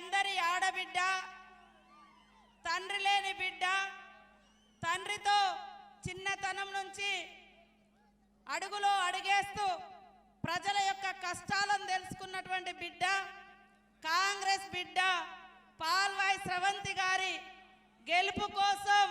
అందరి ఆడబిడ్డ తండ్రి లేని బిడ్డ తండ్రితో చిన్నతనం నుంచి అడుగులో అడుగేస్తూ ప్రజల యొక్క కష్టాలను తెలుసుకున్నటువంటి బిడ్డ కాంగ్రెస్ బిడ్డ పాల్వాయి స్రవంతి గారి గెలుపు కోసం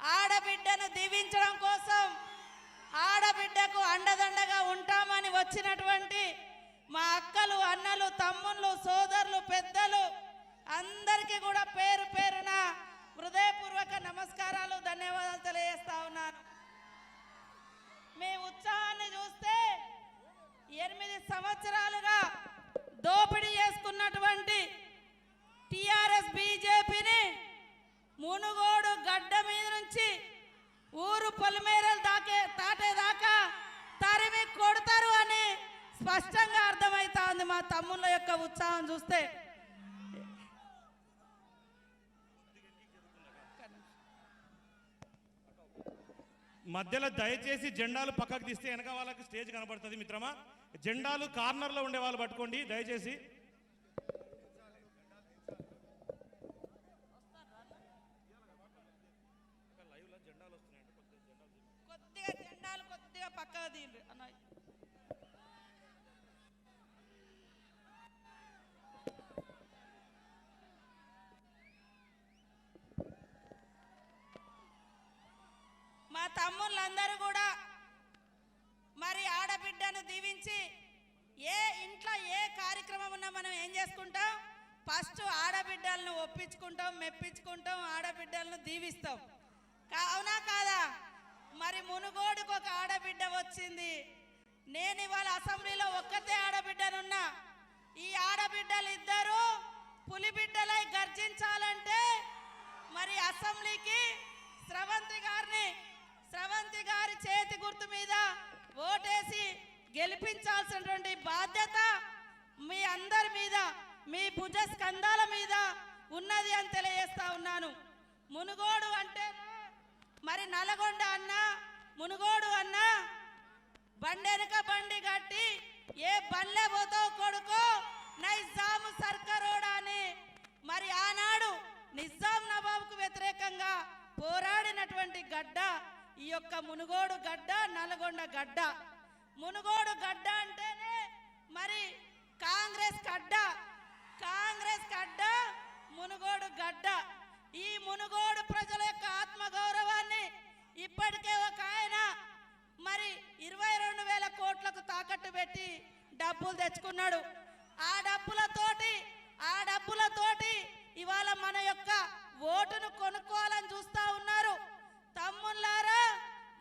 ఆడబిడ్డను దీవించడం కోసం ఆడబిడ్డకు అండదండగా ఉంటామని వచ్చినటువంటి మా అక్కలు అన్నలు తమ్ముళ్ళు సోదరులు పెద్ద అందరికీ కూడా పేరు పేరున హృదయపూర్వక నమస్కారాలు ధన్యవాదాలు తెలియజేస్తా ఉన్నాను. మీ ఉత్సాహాన్ని చూస్తే ఎనిమిది సంవత్సరాలుగా దోపిడీ చేసుకున్నటువంటి టిఆర్ఎస్ బీజేపీని మునుగోడు గడ్డ మీద నుంచి ఊరు పొలిమేరలు దాకే దాటేదాకా తరిమి కొడతారు అని స్పష్టంగా అర్థమవుతా ఉంది మా తమ్ముళ్ళ యొక్క ఉత్సాహం చూస్తే. మధ్యలో దయచేసి జెండాలు పక్కకు తీస్తే వెనక వాళ్ళకి స్టేజ్ కనబడుతుంది మిత్రమా. జెండాలు కార్నర్లో ఉండే వాళ్ళు పట్టుకోండి దయచేసి. కొద్దిగా జెండాలు కొద్దిగా పక్కగా తీయండి. అన్నయ్య మా కూడా మరి ఆడబిడ్డను దీవించి ఏ ఇంట్లో ఏ కార్యక్రమం ఉన్నా మనం ఏం చేసుకుంటాం? ఫస్ట్ ఆడబిడ్డలను ఒప్పించుకుంటాం మెప్పించుకుంటాం ఆడబిడ్డలను దీవిస్తాం. కా- అవునా కాదా? మరి మునుగోడుకు ఒక ఆడబిడ్డ వచ్చింది. నేను ఇవాళ అసెంబ్లీలో ఒక్కతే ఆడబిడ్డనున్నా. ఈ ఆడబిడ్డలు ఇద్దరు పులిబిడ్డలై గర్జించాలంటే మరి అసెంబ్లీకి స్రవంతి గారిని స్రవంతి గారి చేతి గుర్తు మీద ఓటేసి గెలిపించాల్సినటువంటి బాధ్యత మీ అందరి మీద మీ భుజ స్కందాల మీద ఉన్నది అని తెలియజేస్తా ఉన్నాను. మునుగోడు అంటే మరి నల్గొండ అన్న మునుగోడు అన్న బండెనక బండి కట్టి ఏ బండ్లే పోతావు కొడుకో? నైజాము సర్కరోడా అని మరి ఆనాడు నిజాం నవాబుకు వ్యతిరేకంగా పోరాడినటువంటి గడ్డ ఈ యొక్క మునుగోడు గడ్డ నల్గొండ గడ్డ. మునుగోడు గడ్డ అంటేనే మరి కాంగ్రెస్ గడ్డ. కాంగ్రెస్ గడ్డ మునుగోడు గడ్డ. ఈ మునుగోడు ప్రజల యొక్క ఆత్మగౌరవాన్ని ఇప్పటికే ఒక ఆయన మరి ఇరవై రెండు వేల కోట్లకు తాకట్టు పెట్టి డబ్బులు తెచ్చుకున్నాడు. ఆ డబ్బులతోటి ఆ డబ్బులతోటి ఇవాళ మన యొక్క ఓటును కొనుక్కోవాలని చూస్తూ ఉన్నారు. తమ్ముళ్ళారా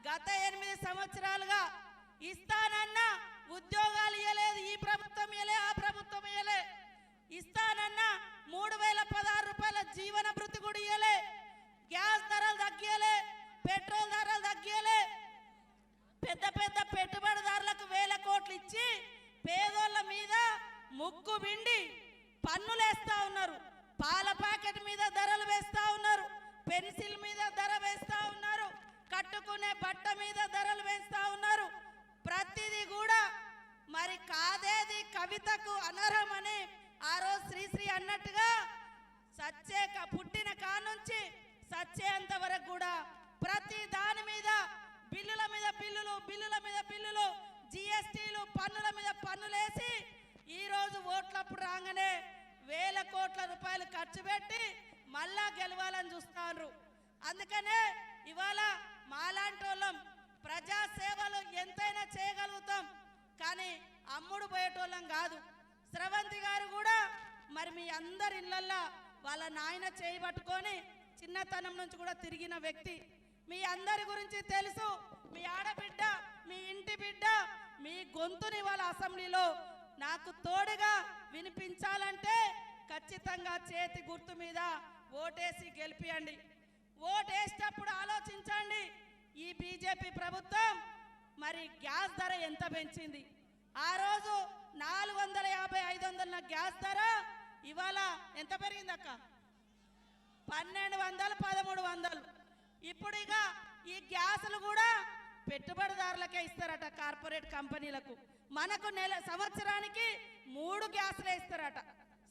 గత ఎనిమిది సంవత్సరాలుగా ఇస్తానన్నా ఉద్యోగాలు ఇవ్వలేదు ఈ ప్రభుత్వం ఇవ్వలే ఆ ప్రభుత్వం ఇవ్వలే ఇస్తానన్నా మూడు వేల పదహారు రూపాయల జీవన భృతి కూడా ఇవ్వలే గ్యాస్ ధరలు తగ్గియలే పెట్రోల్ ధరలు తగ్గియలే పెద్ద పెద్ద పెట్టుబడిదారులకు వేల కోట్లు ఇచ్చి పేదోళ్ళ మీద ముక్కు విండి పన్నులు వేస్తా ఉన్నారు. పాల ప్యాకెట్ మీద ధరలు వేస్తా ఉన్నారు. పెన్సిల్ మీద కట్టుకునే బట్ట మీద ధరలు పెంచుతా ఉన్నారు. ప్రతిదీ కూడా మరి కాదేది కవితకు అనర్హమని ఆ రోజు శ్రీశ్రీ అన్నట్టుగా సచ్చే క- పుట్టిన కానుంచి సచ్చేంత వరకు కూడా ప్రతి దాని మీద బిల్లుల మీద బిల్లులు బిల్లుల మీద బిల్లులు జిఎస్టీలు పన్నుల మీద పన్నులేసి ఈరోజు ఓట్లప్పుడు రాగానే వేల కోట్ల రూపాయలు ఖర్చు పెట్టి మళ్ళా గెలవాలని చూస్తారు అందుకనే ఇవాళ మాలాంటి వాళ్ళం ప్రజా సేవలు ఎంతైనా చేయగలుగుతాం. కానీ అమ్ముడు పోయేటోళ్ళం కాదు. స్రవంతి గారు కూడా మరి మీ అందరి ఇళ్ళల్లో వాళ్ళ నాయన చేయి పట్టుకొని చిన్నతనం నుంచి కూడా తిరిగిన వ్యక్తి. మీ అందరి గురించి తెలుసు. మీ ఆడబిడ్డ మీ ఇంటి బిడ్డ మీ గొంతుని వాళ్ళ అసెంబ్లీలో నాకు తోడుగా వినిపించాలంటే ఖచ్చితంగా చేతి గుర్తు మీద ఓటేసి గెలిపియండి. ఓటేసేటప్పుడు ఆలోచించండి. ఈ బీజేపీ ప్రభుత్వం మరి గ్యాస్ ధర ఎంత పెంచింది? ఆ రోజు నాలుగు వందల యాభై ఐదు వందల గ్యాస్ ధర ఇవాళ ఎంత పెరిగింది అక్క పన్నెండు వందలు పదమూడు వందలు. ఇప్పుడు ఇక ఈ గ్యాసులు కూడా పెట్టుబడిదారులకే ఇస్తారట కార్పొరేట్ కంపెనీలకు. మనకు నెల సంవత్సరానికి మూడు గ్యాసులే ఇస్తారట.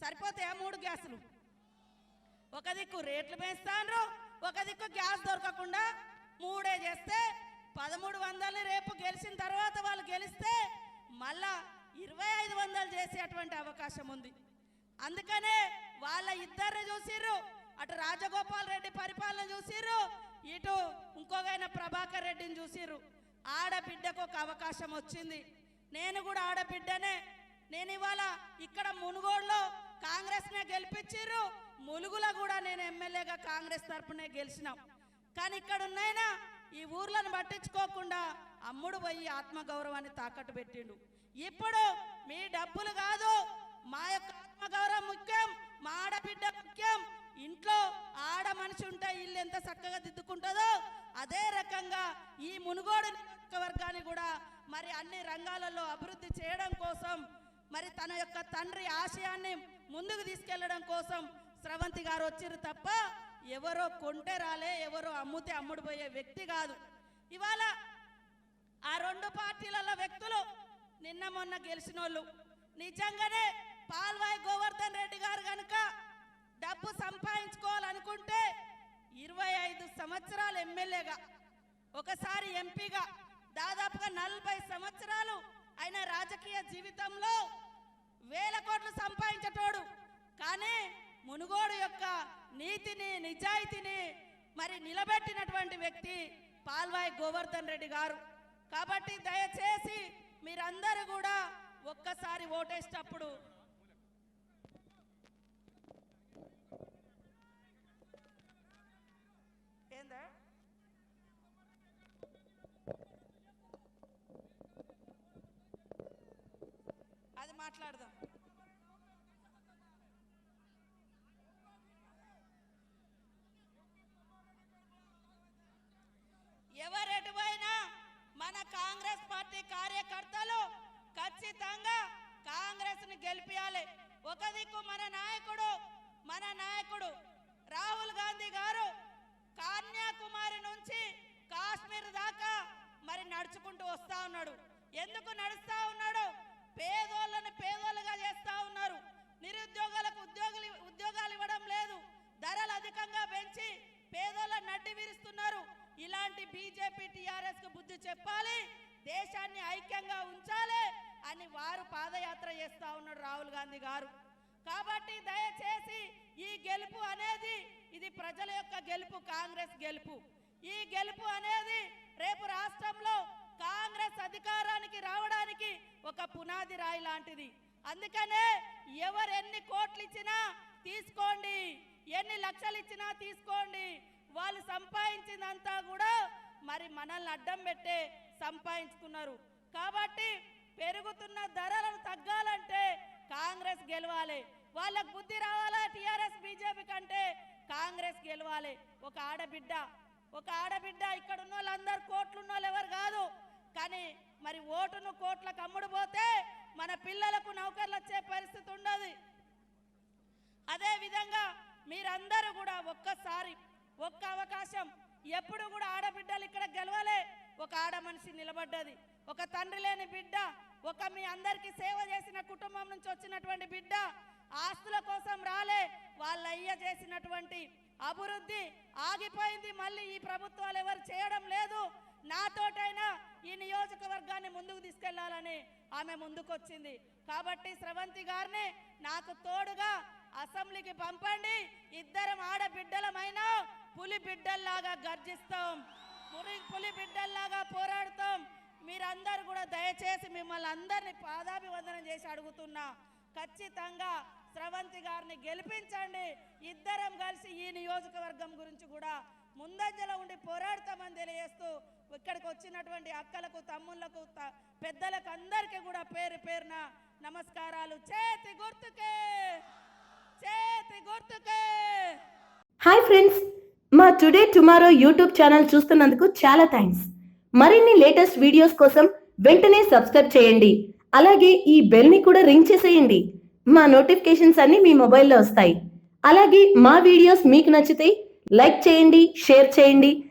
సరిపోతాయా మూడు గ్యాసులు? ఒక దిక్కు రేట్లు పెంచుతాండ్రు ఒక దిక్కు గ్యాస్ దొరకకుండా మూడే చేస్తే పదమూడు వందలు రేపు గెలిచిన తర్వాత వాళ్ళు గెలిస్తే మళ్ళా ఇరవై ఐదు వందలు చేసేటువంటి అవకాశం ఉంది. అందుకనే వాళ్ళ ఇద్దరిని చూసిర్రు అటు రాజగోపాల్ రెడ్డి పరిపాలన చూసిర్రు ఇటు ఇంకొకైన ప్రభాకర్ రెడ్డిని చూసిర్రు. ఆడబిడ్డకు ఒక అవకాశం వచ్చింది. నేను కూడా ఆడబిడ్డనే నేను ఇవాళ ఇక్కడ మునుగోడులో కాంగ్రెస్నే గెలిపించిర్రు. ములుగులో కూడా నేను ఎమ్మెల్యేగా కాంగ్రెస్ తరపునే గెలిచినాం. కానీ ఇక్కడ ఉన్నాయినా ఈ ఊర్లను పట్టించుకోకుండా అమ్ముడు పోయి ఆత్మగౌరవాన్ని తాకట్టు పెట్టిండు. ఇప్పుడు మీ డబ్బులు కాదు మా యొక్క ఆత్మగౌరవం ముఖ్యం మా ఆడబిడ్డ ముఖ్యం. ఇంట్లో ఆడ మనిషి ఉంటే ఇల్లు ఎంత చక్కగా దిద్దుకుంటుందో అదే రకంగా ఈ మునుగోడు నియోజకవర్గాన్ని కూడా మరి అన్ని రంగాలలో అభివృద్ధి చేయడం కోసం మరి తన యొక్క తండ్రి ఆశయాన్ని ముందుకు తీసుకెళ్ళడం కోసం స్రవంతి గారు వచ్చిర్రు తప్ప ఎవరో కొంటే రాలే ఎవరో అమ్ముతే అమ్ముడు పోయే వ్యక్తి కాదు. ఇవాళ ఆ రెండు పార్టీలలో వ్యక్తులు నిన్న మొన్న గెలిచిన వాళ్ళు నిజంగానే పాల్వాయి గోవర్ధన్ రెడ్డి గారు కనుక డబ్బు సంపాదించుకోవాలనుకుంటే ఇరవై ఐదు సంవత్సరాలు ఎమ్మెల్యేగా ఒకసారి ఎంపీగా దాదాపుగా నలభై సంవత్సరాలు రాజకీయ జీవితంలో వేల కోట్లు సంపాదించేటోడు. కానీ మునుగోడు యొక్క నీతిని నిజాయితీని మరి నిలబెట్టినటువంటి వ్యక్తి పాల్వాయి గోవర్ధన్ రెడ్డి గారు. కాబట్టి దయచేసి మీరందరూ కూడా ఒక్కసారి ఓటేసేటప్పుడు ఏందా అది మాట్లాడదాం. ఎవరెటు పోయినా మన కాంగ్రెస్ పార్టీ కార్యకర్తలు ఖచ్చితంగా కాంగ్రెస్ని గెలిపించాలి ఒక దిక్కు మన నాయకుడు మన నాయకుడు రాహుల్ గాంధీ గారు కన్యాకుమారి నుంచి కాశ్మీర్ దాకా మరి నడుచుకుంటూ వస్తా ఉన్నాడు. ఎందుకు నడుస్తా ఉన్నాడు? పేదోళ్ళని పేదోళ్ళుగా చేస్తా ఉన్నారు. నిరుద్యోగులకు ఉద్యోగులు ఉద్యోగాలు ఇవ్వడం లేదు. ధరలు అధికంగా పెంచి పేదోళ్ళ నడ్డి విరుస్తున్నారు. ఇలాంటి బీజేపీ టిఆర్ఎస్కు బుద్ధి చెప్పాలి. దేశాన్ని ఐక్యంగా ఉంచాలి అని వారు పాదయాత్ర చేస్తా ఉన్నాడు రాహుల్ గాంధీ గారు. కాబట్టి దయచేసి ఈ గెలుపు అనేది ఇది ప్రజల యొక్క గెలుపు కాంగ్రెస్ గెలుపు. ఈ గెలుపు అనేది రేపు రాష్ట్రంలో కాంగ్రెస్ అధికారానికి రావడానికి ఒక పునాది రాయి లాంటిది. అందుకనే ఎవరు ఎన్ని కోట్లు ఇచ్చినా తీసుకోండి ఎన్ని లక్షలు ఇచ్చినా తీసుకోండి. వాళ్ళు సంపాదించిందంతా కూడా మరి మనల్ని అడ్డం పెట్టే సంపాదించుకున్నారు. కాబట్టి పెరుగుతున్న ధరలను తగ్గాలంటే కాంగ్రెస్ గెలవాలి. వాళ్ళకు బుద్ధి రావాలా టిఆర్ఎస్ బీజేపీ కంటే? కాంగ్రెస్ గెలవాలి. ఒక ఆడబిడ్డ ఒక ఆడబిడ్డ ఇక్కడ ఉన్న వాళ్ళందరూ కోట్లు ఉన్న వాళ్ళు ఎవరు కాదు. కానీ మరి ఓటును కోట్లకు అమ్ముడు పోతే మన పిల్లలకు నౌకర్లు వచ్చే పరిస్థితి ఉండదు. అదే విధంగా మీరందరూ కూడా ఒక్కసారి ఒక్క అవకాశం ఎప్పుడు కూడా ఆడబిడ్డలు ఇక్కడ గెలవలే. ఒక ఆడ మనిషి నిలబడ్డది ఒక తండ్రి లేని బిడ్డ ఒక మీ అందరికీ సేవ చేసిన కుటుంబం నుంచి వచ్చినటువంటి బిడ్డ ఆస్తుల కోసం రాలే. వాళ్ళ అయ్య చేసినటువంటి అభివృద్ధి ఆగిపోయింది. మళ్ళీ ఈ ప్రభుత్వాలు ఎవరు చేయడం లేదు. నాతోటైనా ఈ నియోజకవర్గాన్ని ముందుకు తీసుకెళ్ళాలని ఆమె ముందుకొచ్చింది. కాబట్టి స్రవంతి గారిని నాకు తోడుగా అసెంబ్లీకి పంపండి. ఇద్దరం ఆడబిడ్డలమైనా పులి బిడ్డల్లాగా గర్జిస్తాం. పులి పులి బిడ్డల్లాగా పోరాడుతాం. మీరందరూ కూడా దయచేసి మిమ్మల్ని అందరినీ పాదాభివందనం చేసి అడుగుతున్నా. ఖచ్చితంగా స్రవంతి గారిని గెలిపించండి. ఇద్దరం కలిసి ఈ నియోజకవర్గం గురించి కూడా ముందంజలో ఉండి పోరాడతామని తెలియజేస్తూ ఇక్కడికి వచ్చినటువంటి అక్కలకు తమ్ముళ్ళకు పెద్దలకు అందరికీ కూడా పేరు పేరున నమస్కారాలు. చేతి గుర్తుకే! చేతి గుర్తుకే! Hi friends! మా టుడే టుమారో యూట్యూబ్ ఛానల్ చూస్తున్నందుకు చాలా థ్యాంక్స్. మరిన్ని లేటెస్ట్ వీడియోస్ కోసం వెంటనే సబ్స్క్రైబ్ చేయండి. అలాగే ఈ బెల్ని కూడా రింగ్ చేసేయండి. మా నోటిఫికేషన్స్ అన్నీ మీ మొబైల్లో వస్తాయి. అలాగే మా వీడియోస్ మీకు నచ్చితే లైక్ చేయండి షేర్ చేయండి.